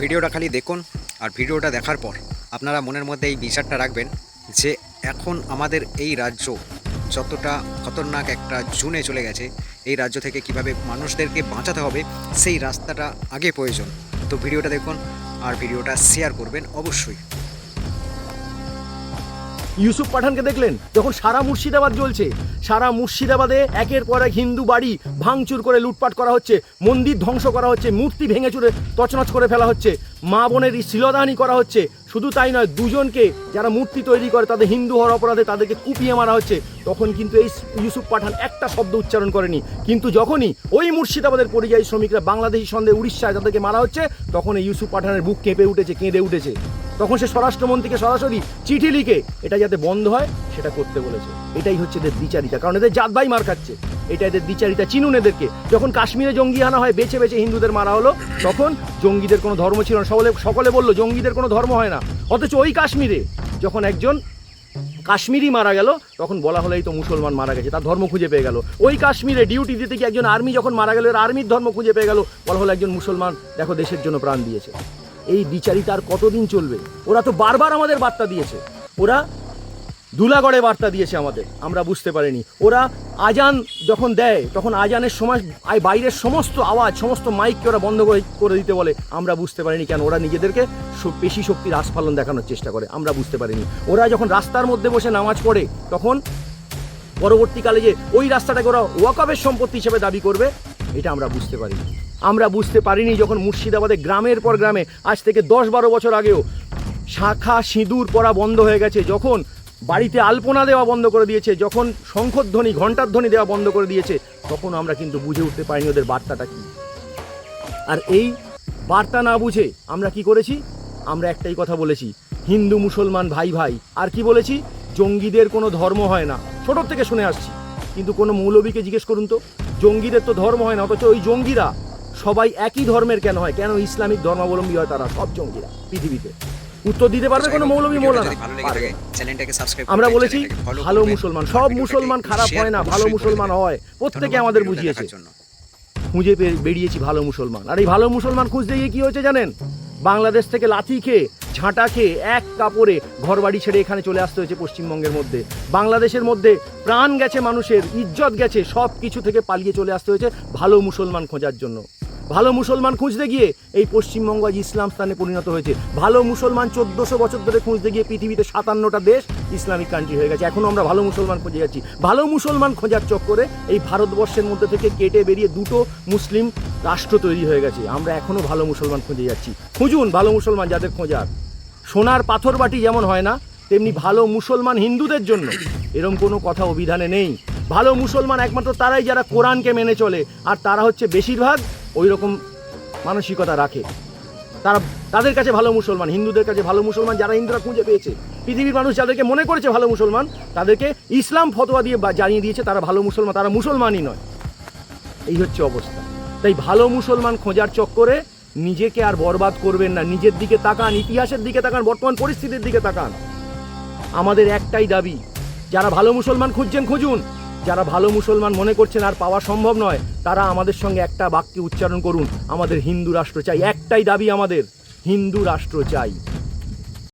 ভিডিওটা খালি দেখুন আর ভিডিওটা দেখার পর আপনারা মনের মধ্যে এই বিচারটা রাখবেন যে এখন আমাদের এই রাজ্য যতটা খতরনাক একটা জুনে চলে গেছে, এই রাজ্য থেকে কীভাবে মানুষদেরকে বাঁচাতে হবে সেই রাস্তাটা আগে প্রয়োজন। তো ভিডিওটা দেখুন আর ভিডিওটা শেয়ার করবেন অবশ্যই। ইউসুফ পাঠানকে দেখলেন, যখন সারা মুর্শিদাবাদ জ্বলছে। সারা মুর্শিদাবাদে একের পর এক হিন্দু বাড়ি ভাঙচুর করে লুটপাট করা হচ্ছে, মন্দির ধ্বংস করা হচ্ছে, মূর্তি ভেঙে চুরে তছনছ করে ফেলা হচ্ছে, মা বোনের শিলদাহানি করা হচ্ছে। শুধু তাই নয়, দুজনকে যারা মূর্তি তৈরি করে, তাদের হিন্দু হওয়ার অপরাধে তাদেরকে কুপিয়ে মারা হচ্ছে। তখন কিন্তু এই ইউসুফ পাঠান একটা শব্দ উচ্চারণ করেনি। কিন্তু যখনই ওই মুর্শিদাবাদের পরিযায়ী শ্রমিকরা বাংলাদেশি সন্দেহে উড়িষ্যায় তাদেরকে মারা হচ্ছে, তখন এই ইউসুফ পাঠানের বুক কেঁপে উঠেছে, কেঁদে উঠেছে। তখন সে স্বরাষ্ট্রমন্ত্রীকে সরাসরি চিঠি লিখে এটা যাতে বন্ধ হয়, সেটা করতে বলেছে। এটাই হচ্ছে এদের দ্বিচারিতা, কারণ এদের জাত ভাই মার খাচ্ছে। এটা এদের দ্বিচারিতা চিনুন এদেরকে। যখন কাশ্মীরে জঙ্গি আনা হয়, বেছে বেছে হিন্দুদের মারা হলো, তখন জঙ্গিদের কোনো ধর্ম ছিল না। সকলে সকলে বলল, জঙ্গিদের কোনো ধর্ম হয় না। অথচ ওই কাশ্মীরে যখন একজন কাশ্মীরি মারা গেল, তখন বলা হলো, এই তো মুসলমান মারা গেছে, তার ধর্ম খুঁজে পেয়ে গেল। ওই কাশ্মীরে ডিউটি দিতে গিয়ে একজন আর্মি যখন মারা গেল, এর আর্মির ধর্ম খুঁজে পেয়ে গেল, বলা হলো, একজন মুসলমান, দেখো, দেশের জন্য প্রাণ দিয়েছে। এই বিচারিতা আর কতদিন চলবে? ওরা তো বারবার আমাদের বার্তা দিয়েছে। ওরা দুলাগড়ে বার্তা দিয়েছে আমাদের, আমরা বুঝতে পারিনি। ওরা আজান যখন দেয়, তখন আজানের সময় বাইরের সমস্ত আওয়াজ, সমস্ত মাইককে ওরা বন্ধ করে দিতে বলে। আমরা বুঝতে পারিনি কেন, ওরা নিজেদেরকে পেশি শক্তির আস্ফালন দেখানোর চেষ্টা করে, আমরা বুঝতে পারিনি। ওরা যখন রাস্তার মধ্যে বসে নামাজ পড়ে, তখন পরবর্তীকালে যে ওই রাস্তাটাকে ওরা ওয়াকফের সম্পত্তি হিসেবে দাবি করবে, এটা আমরা বুঝতে পারিনি। আমরা বুঝতে পারিনি যখন মুর্শিদাবাদে গ্রামের পর গ্রামে, আজ থেকে দশ বারো বছর আগেও শাখা সিঁদুর পরা বন্ধ হয়ে গেছে, যখন বাড়িতে আলপনা দেওয়া বন্ধ করে দিয়েছে, যখন শঙ্খধ্বনি ঘণ্টার ধ্বনি দেওয়া বন্ধ করে দিয়েছে, তখন আমরা কিন্তু বুঝে উঠতে পারিনি ওদের বার্তাটা কি। আর এই বার্তা না বুঝে আমরা কি করেছি? আমরা একটাই কথা বলেছি, হিন্দু মুসলমান ভাই ভাই, আর কি বলেছি? জঙ্গিদের কোনো ধর্ম হয় না। ছোটোর থেকে শুনে আসছি, কিন্তু কোনো মৌলবীকে জিজ্ঞেস করুন তো, জঙ্গিদের তো ধর্ম হয় না, অথচ ওই জঙ্গিরা সবাই একই ধর্মের কেন হয়? কেন ইসলামিক ধর্মাবলম্বী হয় তারা সব জঙ্গিরা পৃথিবীতে? উত্তর দিতে পারবে কোনো মৌলবী মৌলানা। আমরা বলেছি ভালো মুসলমান সব মুসলমান খারাপ হয় না ভালো মুসলমান হয় প্রত্যেকে আমাদের বুঝিয়েছে। খুঁজে বেরিয়েছি ভালো মুসলমান। আর এই ভালো মুসলমান খুঁজতে গিয়ে কি হয়েছে জানেন? বাংলাদেশ থেকে লাথি খেয়ে ঝাঁটা খেয়ে এক কাপড়ে ঘরবাড়ি ছেড়ে এখানে চলে আসতে হয়েছে পশ্চিমবঙ্গের মধ্যে। বাংলাদেশের মধ্যে প্রাণ গেছে মানুষের ইজ্জত গেছে সব কিছু থেকে পালিয়ে চলে আসতে হয়েছে ভালো মুসলমান খোঁজার জন্য। ভালো মুসলমান খুঁজতে গিয়ে এই পশ্চিমবঙ্গ আজ ইসলাম স্থানে পরিণত হয়েছে। ভালো মুসলমান চোদ্দশো বছর ধরে খুঁজতে গিয়ে পৃথিবীতে সাতান্নটা দেশ ইসলামিক কান্ট্রি হয়ে গেছে। এখনও আমরা ভালো মুসলমান খুঁজে যাচ্ছি। ভালো মুসলমান খোঁজার চক্করে এই ভারতবর্ষের মধ্যে থেকে কেটে বেরিয়ে দুটো মুসলিম রাষ্ট্র তৈরি হয়ে গেছে। আমরা এখনও ভালো মুসলমান খুঁজে যাচ্ছি। খুঁজুন ভালো মুসলমান যাদের খোঁজার। সোনার পাথর বাটি যেমন হয় না, তেমনি ভালো মুসলমান হিন্দুদের জন্য। এরম কোনো কথা অভিধানে নেই। ভালো মুসলমান একমাত্র তারাই যারা কোরআনকে মেনে চলে, আর তারা হচ্ছে বেশিরভাগ ওই রকম মানসিকতা রাখে। তারা তাদের কাছে ভালো মুসলমান, হিন্দুদের কাছে ভালো মুসলমান যারা হিন্দুরা খুঁজে পেয়েছে। পৃথিবীর মানুষ যাদেরকে মনে করেছে ভালো মুসলমান, তাদেরকে ইসলাম ফতোয়া দিয়ে জানিয়ে দিয়েছে তারা ভালো মুসলমান, তারা মুসলমানই নয়। এই হচ্ছে অবস্থা। তাই ভালো মুসলমান খোঁজার চক্করে নিজেকে আর বরবাদ করবেন না, নিজের দিকে তাকান, ইতিহাসের দিকে তাকান, বর্তমান পরিস্থিতির দিকে তাকান। আমাদের একটাই দাবি, যারা ভালো মুসলমান খুঁজছেন, খুঁজুন। যারা ভালো মুসলমান মনে করছেন আর পাওয়া সম্ভব নয়, তারা আমাদের সঙ্গে একটা বাক্যে উচ্চারণ করুন, আমাদের হিন্দু রাষ্ট্র চাই, একটাই দাবি আমাদের, হিন্দু রাষ্ট্র চাই।